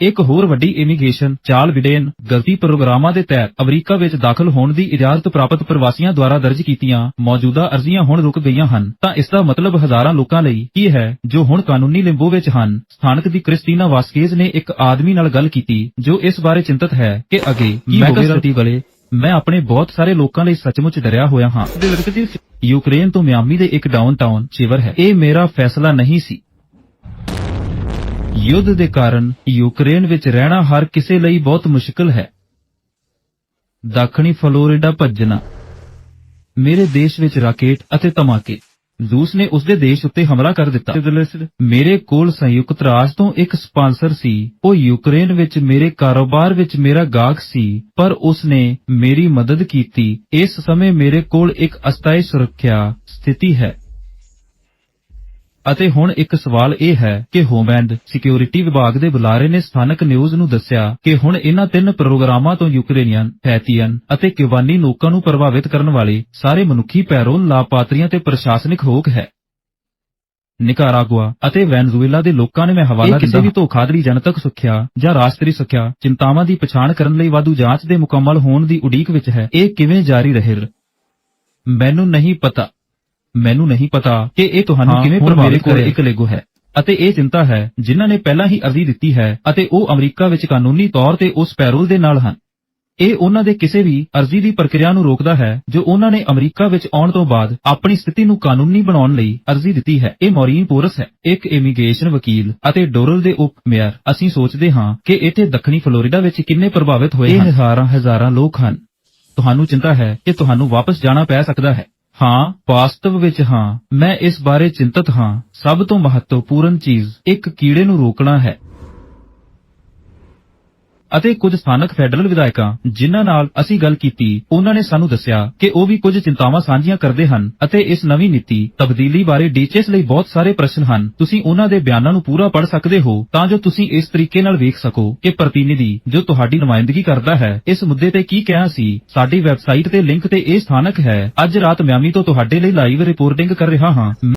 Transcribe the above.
ਇੱਕ ਹੋਰ ਵੱਡੀ ਇਮੀਗ੍ਰੇਸ਼ਨ ਚਾਲ ਵਿਡੇਨ ਗਲਤੀ ਪ੍ਰੋਗਰਾਮਾਂ ਦੇ ਤਹਿਤ ਅਮਰੀਕਾ ਵਿੱਚ ਦਾਖਲ ਹੋਣ ਦੀ ਇਜਾਜ਼ਤ ਪ੍ਰਾਪਤ ਪ੍ਰਵਾਸੀਆਂ ਦੁਆਰਾ ਦਰਜ ਕੀਤੀਆਂ ਮੌਜੂਦਾ ਅਰਜ਼ੀਆਂ ਹੁਣ ਰੁਕ ਗਈਆਂ ਹਨ ਤਾਂ ਇਸ ਦਾ ਮਤਲਬ ਹਜ਼ਾਰਾਂ ਲੋਕਾਂ ਲਈ ਕੀ ਹੈ ਜੋ ਹੁਣ ਕਾਨੂੰਨੀ ਲਿੰਬੋ ਵਿੱਚ ਹਨ? ਸਥਾਨਕ ਦੀ ਕ੍ਰਿਸਟੀਨਾ ਵਾਸਕੇਜ਼ ਨੇ ਇੱਕ ਆਦਮੀ ਨਾਲ ਗੱਲ ਕੀਤੀ ਜੋ ਇਸ ਬਾਰੇ ਚਿੰਤਤ ਹੈ ਕਿ ਅੱਗੇ ਕੀ ਹੋਵੇਗਾ ਸਥਿਤੀ ਵਾਲੇ ਮੈਂ ਆਪਣੇ ਬਹੁਤ ਸਾਰੇ ਲੋਕਾਂ ਲਈ ਸੱਚਮੁੱਚ ਡਰਿਆ ਹੋਇਆ ਹਾਂ। ਯੂਕਰੇਨ ਤੋਂ ਮਿਆਮੀ ਦੇ ਇੱਕ ਡਾਊਨਟਾਊਨ ਚਿਵਰ ਹੈ। ਇਹ ਮੇਰਾ ਫੈਸਲਾ ਨਹੀਂ ਸੀ। ਯੁੱਧ ਦੇ ਕਾਰਨ ਯੂਕਰੇਨ ਵਿੱਚ ਰਹਿਣਾ ਹਰ ਕਿਸੇ ਲਈ ਬਹੁਤ ਮੁਸ਼ਕਲ ਹੈ। ਦੱਖਣੀ ਫਲੋਰੀਡਾ ਭੱਜਣਾ। ਮੇਰੇ ਦੇਸ਼ ਵਿੱਚ ਰਾਕੇਟ ਅਤੇ ਧਮਾਕੇ। ਰੂਸ ਨੇ ਉਸਦੇ ਦੇਸ਼ ਉੱਤੇ ਹਮਲਾ ਕਰ ਦਿੱਤਾ। ਮੇਰੇ ਕੋਲ ਸੰਯੁਕਤ ਰਾਜ ਤੋਂ ਇੱਕ ਸਪਾਂਸਰ ਸੀ। ਉਹ ਯੂਕਰੇਨ ਵਿੱਚ ਮੇਰੇ ਕਾਰੋਬਾਰ ਵਿੱਚ ਮੇਰਾ ਗਾਹਕ ਸੀ, ਪਰ ਉਸਨੇ ਮੇਰੀ ਮਦਦ ਕੀਤੀ। ਇਸ ਸਮੇਂ ਮੇਰੇ ਕੋਲ ਇੱਕ ਅਸਥਾਈ ਸੁਰੱਖਿਆ ਸਥਿਤੀ ਹੈ। ਅਤੇ ਹੁਣ ਇੱਕ ਸਵਾਲ ਇਹ ਹੈ ਕਿ ਹੋਮਲੈਂਡ ਸਿਕਿਉਰਿਟੀ ਵਿਭਾਗ ਦੇ ਬੁਲਾਰੇ ਨੇ ਸਥਾਨਕ ਨਿਊਜ਼ ਨੂੰ ਦੱਸਿਆ ਕਿ ਹੁਣ ਇਹਨਾਂ ਤਿੰਨ ਪ੍ਰੋਗਰਾਮਾਂ ਤੋਂ ਯੂਕਰੇਨੀਅਨ ਹੈਤੀਅਨ ਅਤੇ ਕਿਵਾਨੀ ਲੋਕਾਂ ਨੂੰ ਪ੍ਰਭਾਵਿਤ ਕਰਨ ਵਾਲੇ ਸਾਰੇ ਮਨੁੱਖੀ ਪੈਰੋਲ ਲਾਭਪਾਤਰੀਆਂ ਤੇ ਪ੍ਰਸ਼ਾਸਨਿਕ ਰੋਕ ਹੈ। ਨਿਕਾਰਾਗੁਆ ਅਤੇ ਵੈਨਜ਼ੂਏਲਾ ਦੇ ਲੋਕਾਂ ਨੇ ਮੈਂ ਹਵਾਲਾ ਕਿਸੇ ਵੀ ਧੋਖਾਧੜੀ ਜਨਤਕ ਸੁੱਖਿਆ ਜਾਂ ਰਾਸ਼ਟਰੀ ਸੁੱਖਿਆ ਚਿੰਤਾਵਾਂ ਦੀ ਪਛਾਣ ਕਰਨ ਲਈ ਵਾਧੂ ਜਾਂਚ ਦੇ ਮੁਕੰਮਲ ਹੋਣ ਦੀ ਉਡੀਕ ਵਿੱਚ ਹੈ। ਇਹ ਕਿਵੇਂ ਜਾਰੀ ਰਹੇ? ਮੈਨੂੰ ਨਹੀਂ ਪਤਾ। ਮੈਨੂੰ ਨਹੀਂ ਪਤਾ ਕਿ ਇਹ ਤੁਹਾਨੂੰ ਕਿਵੇਂ ਪ੍ਰਭਾਵਿਤ ਕਰੇ ਇੱਕ ਲੇਗੋ ਹੈ। ਅਤੇ ਇਹ ਚਿੰਤਾ ਹੈ ਜਿਨ੍ਹਾਂ ਨੇ ਪਹਿਲਾਂ ਹੀ ਅਰਜ਼ੀ ਦਿੱਤੀ ਹੈ ਅਤੇ ਉਹ ਅਮਰੀਕਾ ਵਿੱਚ ਕਾਨੂੰਨੀ ਤੌਰ ਤੇ ਉਸ ਪੈਰੋਲ ਦੇ ਨਾਲ ਹਨ। ਇਹ ਉਹਨਾਂ ਦੇ ਕਿਸੇ ਵੀ ਅਰਜ਼ੀ ਦੀ ਪ੍ਰਕਿਰਿਆ ਨੂੰ ਰੋਕਦਾ ਹੈ ਜੋ ਉਹਨਾਂ ਨੇ ਅਮਰੀਕਾ ਵਿੱਚ ਆਉਣ ਤੋਂ ਬਾਅਦ ਆਪਣੀ ਸਥਿਤੀ ਨੂੰ ਕਾਨੂੰਨੀ ਬਣਾਉਣ ਲਈ ਅਰਜ਼ੀ ਦਿੱਤੀ ਹੈ। ਇਹ ਮੌਰੀਨ ਪੋਰਸ ਹੈ। ਇੱਕ ਇਮੀਗ੍ਰੇਸ਼ਨ ਵਕੀਲ ਅਤੇ ਡੋਰਲ ਦੇ ਉਪ ਮੇਅਰ। ਅਸੀਂ ਸੋਚਦੇ ਹਾਂ ਕਿ ਇੱਥੇ ਦੱਖਣੀ ਫਲੋਰੀਡਾ ਵਿੱਚ ਕਿੰਨੇ ਪ੍ਰਭਾਵਿਤ ਹੋਏ ਹਨ। ਇਹ ਹਜ਼ਾਰਾਂ ਹਜ਼ਾਰਾਂ ਲੋਕ ਹਨ। ਤੁਹਾਨੂੰ ਚਿੰਤਾ ਹੈ ਕਿ ਤੁਹਾਨੂੰ ਵਾਪਸ ਜਾਣਾ ਪੈ ਸਕਦਾ ਹੈ। ਹਾਂ, ਵਾਸਤਵ ਵਿੱਚ ਹਾਂ, ਮੈਂ ਇਸ ਬਾਰੇ ਚਿੰਤਤ ਹਾਂ। ਸਭ ਤੋਂ ਮਹੱਤਵਪੂਰਨ ਚੀਜ਼, ਇੱਕ ਕੀੜੇ ਨੂੰ ਰੋਕਣਾ ਹੈ। ਅਤੇ ਕੁਝ ਸਥਾਨਕ ਫੈਡਰਲ ਵਿਧਾਇਕਾਂ, ਜਿਨ੍ਹਾਂ ਨਾਲ ਅਸੀਂ ਗੱਲ ਕੀਤੀ, ਉਹਨਾਂ ਨੇ ਸਾਨੂੰ ਦੱਸਿਆ ਕਿ ਉਹ ਵੀ ਕੁਝ ਚਿੰਤਾਵਾਂ ਸਾਂਝੀਆਂ ਕਰਦੇ ਹਨ ਅਤੇ ਇਸ ਨਵੀਂ ਨੀਤੀ ਤਬਦੀਲੀ ਬਾਰੇ ਡੀਚਐਸ ਲਈ ਬਹੁਤ ਸਾਰੇ ਪ੍ਰਸ਼ਨ ਹਨ। ਤੁਸੀਂ ਉਨ੍ਹਾਂ ਦੇ ਬਿਆਨਾਂ ਨੂੰ ਪੂਰਾ ਪੜ੍ਹ ਸਕਦੇ ਹੋ, ਤਾਂ ਜੋ ਤੁਸੀਂ ਇਸ ਤਰੀਕੇ ਨਾਲ ਵੇਖ ਸਕੋ ਕਿ ਪ੍ਰਤੀਨਿਧੀ ਜੋ ਤੁਹਾਡੀ ਨੁਮਾਇੰਦਗੀ ਕਰਦਾ ਹੈ, ਇਸ ਮੁੱਦੇ ਤੇ ਕੀ ਕਹਿਣਾ ਸੀ। ਸਾਡੀ ਵੈਬਸਾਈਟ ਤੇ ਲਿੰਕ ਤੇ ਇਹ ਸਥਾਨਕ ਹੈ। ਅੱਜ ਰਾਤ ਮਿਆਮੀ ਤੋਂ ਤੁਹਾਡੇ ਲਈ ਲਾਈਵ ਰਿਪੋਰਟਿੰਗ ਕਰ ਰਿਹਾ ਹਾਂ।